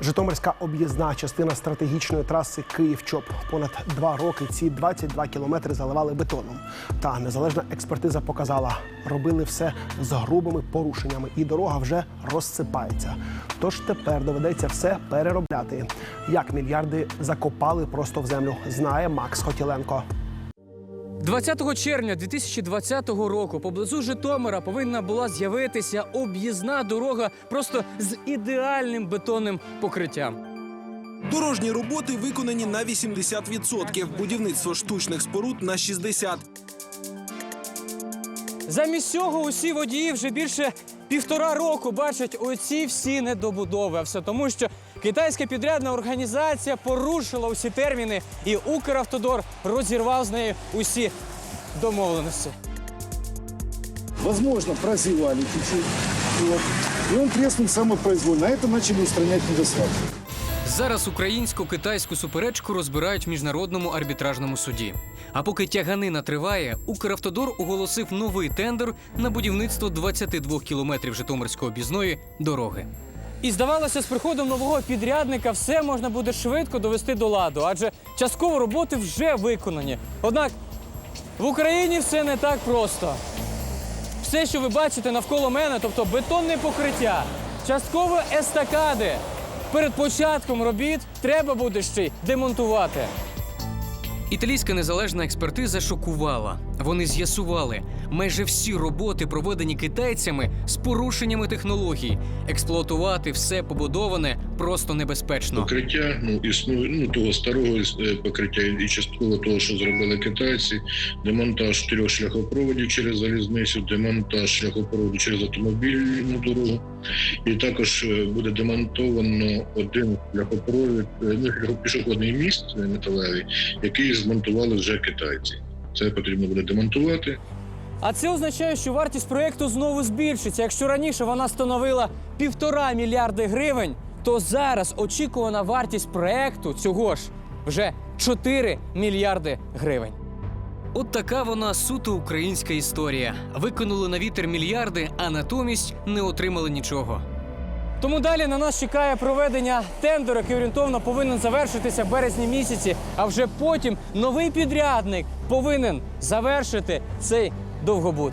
Житомирська об'їзна частина стратегічної траси Київ-Чоп. Понад два роки ці 22 кілометри заливали бетоном. Та незалежна експертиза показала, робили все з грубими порушеннями, і дорога вже розсипається. Тож тепер доведеться все переробляти. Як мільярди закопали просто в землю, знає Макс Хотіленко. 20 червня 2020 року поблизу Житомира повинна була з'явитися об'їзна дорога просто з ідеальним бетонним покриттям. Дорожні роботи виконані на 80%, будівництво штучних споруд на 60%. Замість цього усі водії вже більше півтора року бачать оці всі недобудови. А все тому, що китайська підрядна організація порушила усі терміни, і Укравтодор розірвав з нею усі домовленості. Возможно, прозевали чуть-чуть. Вот. И он треснул самопроизвольно. А это начали устранять недостатки. Зараз українсько-китайську суперечку розбирають в міжнародному арбітражному суді. А поки тяганина триває, Укравтодор оголосив новий тендер на будівництво 22 кілометрів Житомирської об'їзної дороги. І здавалося, з приходом нового підрядника все можна буде швидко довести до ладу, адже частково роботи вже виконані. Однак в Україні все не так просто. Все, що ви бачите навколо мене, тобто бетонне покриття, частково естакади. Перед початком робіт треба буде ще й демонтувати. Італійська незалежна експертиза шокувала. Вони з'ясували, майже всі роботи, проведені китайцями з порушеннями технологій. Експлуатувати все побудоване просто небезпечно. покриття, ну існує ну того старого е, покриття і частково того, що зробили китайці, демонтаж трьох шляхопроводів через залізницю, демонтаж шляхопроводу через автомобільну дорогу, і також е, буде демонтовано один шляхопровід, е, ну пішохідний міст металевий, який змонтували вже китайці. Це потрібно буде демонтувати. А це означає, що вартість проєкту знову збільшиться. Якщо раніше вона становила півтора мільярди гривень, то зараз очікувана вартість проєкту цього ж вже 4 мільярди гривень. От така вона суто українська історія. Викинули на вітер мільярди, а натомість не отримали нічого. Тому далі на нас чекає проведення тендеру, який орієнтовно повинен завершитися в березні місяці. А вже потім новий підрядник повинен завершити цей довгобуд.